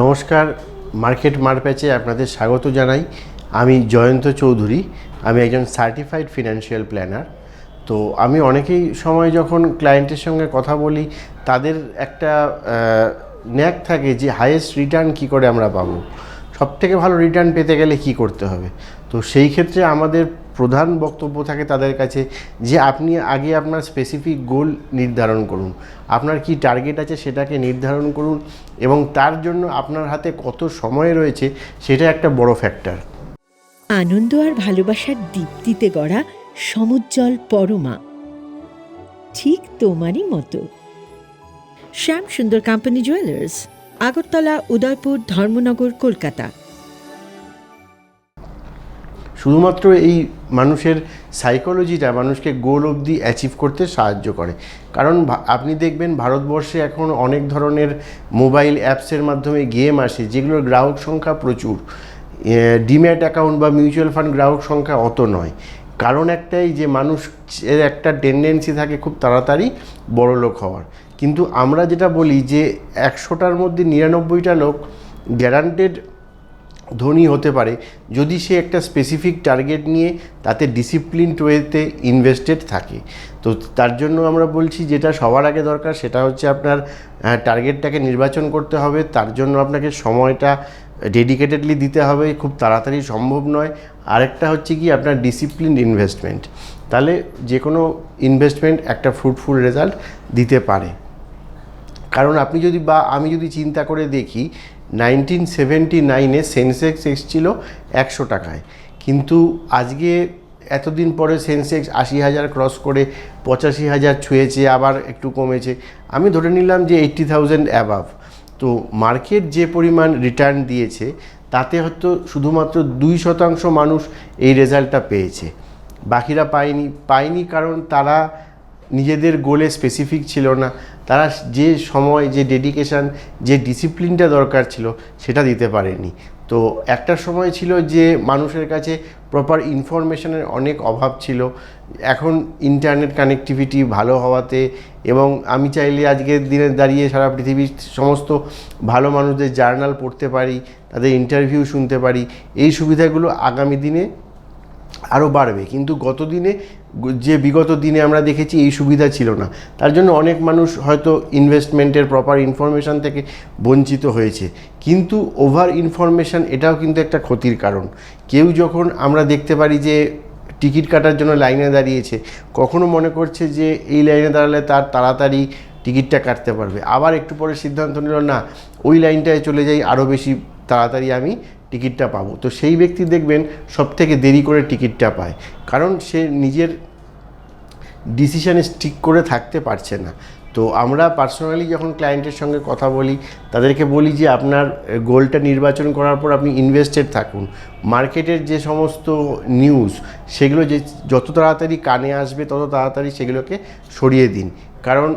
নমস্কার, মার্কেট মারপ্যাচে আপনাদের স্বাগত জানাই। আমি জয়ন্ত চৌধুরী, আমি একজন সার্টিফাইড ফিনান্সিয়াল প্ল্যানার তো আমি অনেকেই সময় যখন ক্লায়েন্টের সঙ্গে কথা বলি, তাদের একটা ন্যাক থাকে যে হাইয়েস্ট রিটার্ন কী করে আমরা পাবো? সব থেকে ভালো রিটার্ন পেতে গেলে কি করতে হবে? তো সেই ক্ষেত্রে আমাদের প্রধান বক্তব্য থাকে তাদের কাছে যে আপনি আগে আপনার স্পেসিফিক গোল নির্ধারণ করুন। আপনার কি টার্গেট আছে সেটাকে নির্ধারণ করুন এবং তার জন্য আপনার হাতে কত সময় রয়েছে সেটা একটা বড় ফ্যাক্টর আনন্দ আর ভালোবাসার দীপ্তিতে গড়া সমুজ্জ্বল পরমা। ঠিক তোমারই মতো। Shyam Sundar company jewellers Agartala, Udaipur, Dharmanagar, Kolkata. শুধুমাত্র এই মানুষের সাইকোলজিটা মানুষকে গোল অবধি অ্যাচিভ করতে সাহায্য করে। কারণ আপনি দেখবেন ভারতবর্ষে এখন অনেক ধরনের মোবাইল অ্যাপসের মাধ্যমে গেম আসে, যেগুলোর গ্রাহক সংখ্যা প্রচুর। ডিম্যাট অ্যাকাউন্ট বা মিউচুয়াল ফান্ড গ্রাহক সংখ্যা অত নয়। কারণ একটাই যে মানুষের একটা টেন্ডেন্সি থাকে খুব তাড়াতাড়ি বড় লোক হওয়ার। কিন্তু আমরা যেটা বলি যে একশোটার মধ্যে নিরানব্বইটা লোক গ্যারান্টেড ধনী হতে পারে, যদি সে একটা স্পেসিফিক টার্গেট নিয়ে তাতে ডিসিপ্লিনড ওয়েতে ইনভেস্টেড থাকে। তো তার জন্য আমরা বলছি যেটা সবার আগে দরকার সেটা হচ্ছে আপনার টার্গেটটাকে নির্বাচন করতে হবে। তার জন্য আপনাকে সময়টা ডেডিকেটেডলি দিতে হবে। খুব তাড়াতাড়ি সম্ভব নয়। আরেকটা হচ্ছে কি আপনার ডিসিপ্লিন ইনভেস্টমেন্ট তাহলে যে কোনো ইনভেস্টমেন্ট একটা ফ্রুটফুল রেজাল্ট দিতে পারে। কারণ আপনি যদি বা আমি যদি চিন্তা করে দেখি নাইনটিন সেভেন্টি নাইনে সেন্সেক্স এসেছিল একশো টাকায়। কিন্তু আজকে এতদিন পরে সেন্সেক্স আশি হাজার ক্রস করে পঁচাশি হাজার ছুঁয়েছে, আবার একটু কমেছে। আমি ধরে নিলাম যে এইট্টি থাউজেন্ড অ্যাবাভ। তো মার্কেট যে পরিমাণ রিটার্ন দিয়েছে, তাতে হয়তো শুধুমাত্র দুই শতাংশ মানুষ এই রেজাল্টটা পেয়েছে। বাকিরা পায়নি। পায়নি কারণ তারা নিজেদের গোলে স্পেসিফিক ছিল না। তারা যে সময়, যে ডেডিকেশান যে ডিসিপ্লিনটা দরকার ছিল, সেটা দিতে পারেনি। তো একটা সময় ছিল যে মানুষের কাছে প্রপার ইনফরমেশনের অনেক অভাব ছিল। এখন ইন্টারনেট কানেক্টিভিটি ভালো হওয়াতে এবং আমি চাইলে আজকের দিনে দাঁড়িয়ে সারা পৃথিবীর সমস্ত ভালো মানুষদের জার্নাল পড়তে পারি, তাদের ইন্টারভিউ শুনতে পারি, এই সুবিধাগুলো আগামী দিনে আরও বাড়বে। কিন্তু গত দিনে যে বিগত দিনে আমরা দেখেছি এই সুবিধা ছিল না। তার জন্য অনেক মানুষ হয়তো ইনভেস্টমেন্টের প্রপার ইনফরমেশান থেকে বঞ্চিত হয়েছে। কিন্তু ওভার ইনফরমেশান এটাও কিন্তু একটা ক্ষতির কারণ। কেউ যখন আমরা দেখতে পারি যে টিকিট কাটার জন্য লাইনে দাঁড়িয়েছে, কখনো মনে করছে যে এই লাইনে দাঁড়ালে তার তাড়াতাড়ি টিকিটটা কাটতে পারবে। আবার একটু পরে সিদ্ধান্ত নিল, না, ওই লাইনটায় চলে যাই আরও বেশি তাড়াতাড়ি আমি টিকিটটা পাবো। তো সেই ব্যক্তি দেখবেন সব থেকে দেরি করে টিকিটটা পায়। কারণ সে নিজের ডিসিশানে স্টিক করে থাকতে পারছে না। তো আমরা পার্সোনালি যখন ক্লায়েন্টের সঙ্গে কথা বলি, তাদেরকে বলি যে, আপনার গোলটা নির্বাচন করার পর আপনি ইনভেস্টেড থাকুন। মার্কেটের যে সমস্ত নিউজ সেগুলো যে, যত তাড়াতাড়ি কানে আসবে, তত তাড়াতাড়ি সেগুলোকে সরিয়ে দিন। কারণ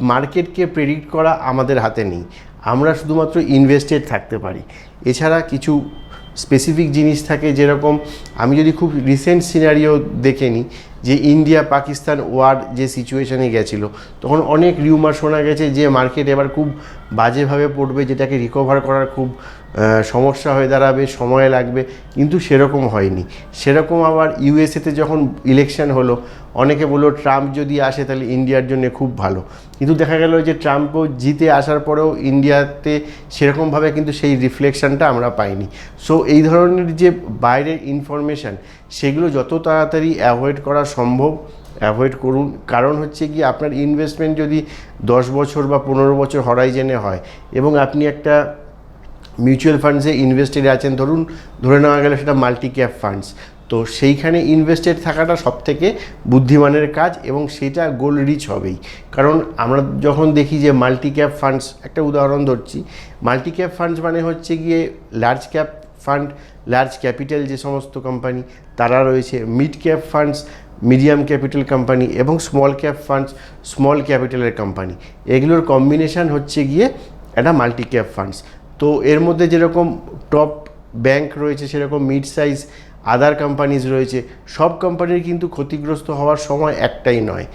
মার্কেটকে প্রেডিক্ট করা আমাদের হাতে নেই। আমরা শুধুমাত্র ইনভেস্টেড থাকতে পারি। এছাড়া কিছু স্পেসিফিক জিনিস থাকে যেরকম আমি যদি খুব রিসেন্ট সিনারিও দেখে নিই যে ইন্ডিয়া পাকিস্তান ওয়ার যে সিচুয়েশানে গেছিল, তখন অনেক রিউমার শোনা গেছে যে মার্কেট এবার খুব বাজেভাবে পড়বে, যেটাকে রিকভার করার খুব সমস্যা হয়ে দাঁড়াবে, সময় লাগবে, কিন্তু সেরকম হয়নি। সেরকম আবার ইউএসএতে যখন ইলেকশন হলো, অনেকে বলল ট্রাম্প যদি আসে তাহলে ইন্ডিয়ার জন্য খুব ভালো। কিন্তু দেখা গেল যে ট্রাম্পও জিতে আসার পরেও ইন্ডিয়াতে সেরকমভাবে কিন্তু সেই রিফ্লেকশনটা আমরা পাইনি। সো এই ধরনের যে বাইরের ইনফরমেশান সেগুলো যত তাড়াতাড়ি অ্যাভয়েড করা সম্ভব অ্যাভয়েড করুন। কারণ হচ্ছে কি, আপনার ইনভেস্টমেন্ট যদি দশ বছর বা পনেরো বছর হরাইজেনে হয় এবং আপনি একটা মিউচুয়াল ফান্ডসে ইনভেস্টেড আছেন, ধরুন, ধরে নেওয়া গেলে সেটা মাল্টি ক্যাপ ফান্ডস তো সেইখানে ইনভেস্টেড থাকাটা সব থেকে বুদ্ধিমানের কাজ এবং সেটা গোল রিচ হবেই। কারণ আমরা যখন দেখি যে মাল্টি ক্যাপ ফান্ডস একটা উদাহরণ ধরছি মাল্টি ক্যাপ ফান্ডস মানে হচ্ছে গিয়ে large cap fund large capital যে সমস্ত কোম্পানি তারা রয়েছে mid cap funds medium capital company এবং স্মল ক্যাপ ফান্ডস স্মল ক্যাপিটালের কোম্পানি এগুলোর কম্বিনেশন হচ্ছে গিয়ে একটা মাল্টি ক্যাপ ফান্ডস তো এর মধ্যে যেরকম টপ ব্যাংক রয়েছে, সেরকম মিড সাইজ আদার কোম্পানিজ রয়েছে, সব কোম্পানির কিন্তু ক্ষতিগ্রস্ত হওয়ার সময় একটাই নয়।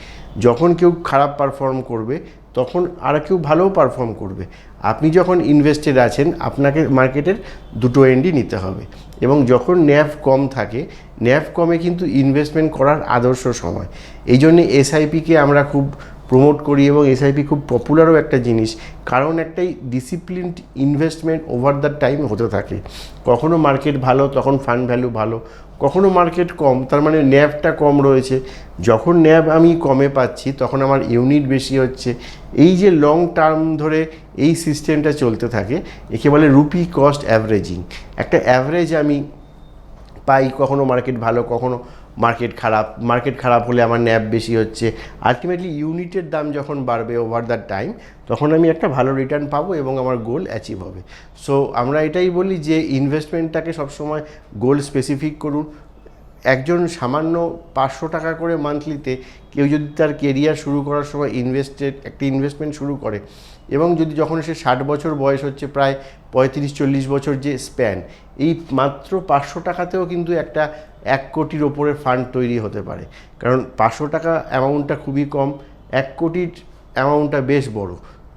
যখন কেউ খারাপ পারফর্ম করবে তখন আর কেউ ভালোও পারফর্ম করবে। আপনি যখন ইনভেস্টেড আছেন, আপনাকে মার্কেটের দুটো এন্ডই নিতে হবে। এবং যখন ন্যাফ কম থাকে ন্যাফ কমে কিন্তু ইনভেস্টমেন্ট করার আদর্শ সময়। এই জন্যে এসআইপিকে আমরা খুব প্রমোট করি এবং এসআইপি খুব পপুলারও একটা জিনিস। কারণ একটাই disciplined investment over the time হতে থাকে। কখনো মার্কেট ভালো, তখন ফান্ড ভ্যালু ভালো। কখনো মার্কেট কম, তার মানে ন্যাবটা কম রয়েছে। যখন ন্যাব আমি কমে পাচ্ছি, তখন আমার ইউনিট বেশি হচ্ছে। এই যে লং টার্ম ধরে এই সিস্টেমটা চলতে থাকে, একে বলে রুপি কস্ট অ্যাভারেজিং একটা অ্যাভারেজ আমি পাই কখনো মার্কেট ভালো, কখনো মার্কেট খারাপ মার্কেট খারাপ হলে আমার ন্যাপ বেশি হচ্ছে। আলটিমেটলি ইউনিটের দাম যখন বাড়বে ওভার দ্য টাইম তখন আমি একটা ভালো রিটার্ন পাবো এবং আমার গোল অ্যাচিভ হবে। সো আমরা এটাই বলি যে ইনভেস্টমেন্টটাকে সবসময় গোল স্পেসিফিক করুন একজন সামান্য পাঁচশো টাকা করে মান্থলিতে কেউ যদি তার কেরিয়ার শুরু করার সময় ইনভেস্টেড একটা ইনভেস্টমেন্ট শুরু করে, এবং যদি যখন সে ষাট বছর বয়স হচ্ছে, প্রায় পঁয়ত্রিশ, চল্লিশ বছর যে স্প্যান এই মাত্র পাঁচশো টাকাতেও কিন্তু একটা এক কোটির ওপরে ফান্ড তৈরি হতে পারে। কারণ পাঁচশো টাকা অ্যামাউন্টটা খুবই কম, এক কোটির অ্যামাউন্টটা বেশ বড়।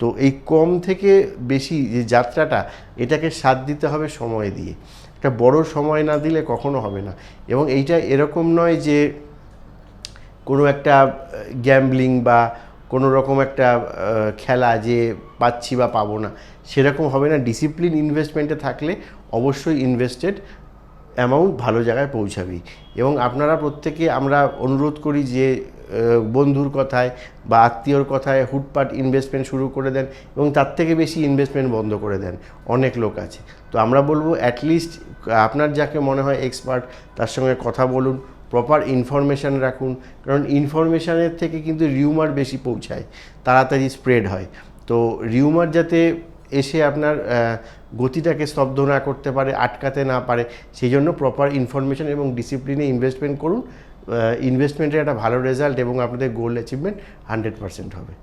তো এই কম থেকে বেশি যে যাত্রাটা, এটাকে সাথ দিতে হবে সময় দিয়ে। একটা বড় সময় না দিলে কখনো হবে না। এবং এইটা এরকম নয় যে কোনো একটা গ্যাম্বলিং বা কোনো রকম একটা খেলা যে পাচ্ছি বা পাবো না, সেরকম হবে না। ডিসিপ্লিন ইনভেস্টমেন্টে থাকলে অবশ্যই ইনভেস্টেড অ্যামাউন্ট ভালো জায়গায় পৌঁছাবি এবং আপনারা প্রত্যেকে আমরা অনুরোধ করি যে বন্ধুর কথায় বা আত্মীয়র কথায় হুটপাট ইনভেস্টমেন্ট শুরু করে দেন এবং তার থেকে বেশি ইনভেস্টমেন্ট বন্ধ করে দেন। অনেক লোক আছে। তো আমরা বলব অ্যাটলিস্ট আপনার যাকে মনে হয় এক্সপার্ট তার সঙ্গে কথা বলুন প্রপার ইনফরমেশান রাখুন। কারণ ইনফরমেশানের থেকে কিন্তু রিউমার বেশি পৌঁছায়, তাড়াতাড়ি স্প্রেড হয়। তো রিউমার যাতে এসে আপনার গতিটাকে স্তব্ধ না করতে পারে, আটকাতে না পারে, সেই জন্য প্রপার ইনফরমেশন এবং ডিসিপ্লিনে ইনভেস্টমেন্ট করুন। ইনভেস্টমেন্টের একটা ভালো রেজাল্ট এবং আপনাদের গোল অ্যাচিভমেন্ট হান্ড্রেড পার্সেন্ট হবে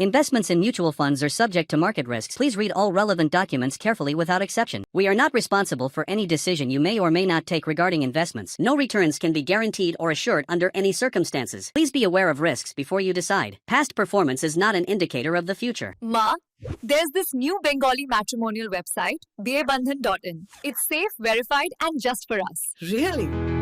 Investments in mutual funds are subject to market risks. Please read all relevant documents carefully without exception. We are not responsible for any decision you may or may not take regarding investments. No returns can be guaranteed or assured under any circumstances. Please be aware of risks before you decide. Past performance is not an indicator of the future. Ma, there's this new Bengali matrimonial website, BABandhan.in. It's safe, verified, and just for us. Really?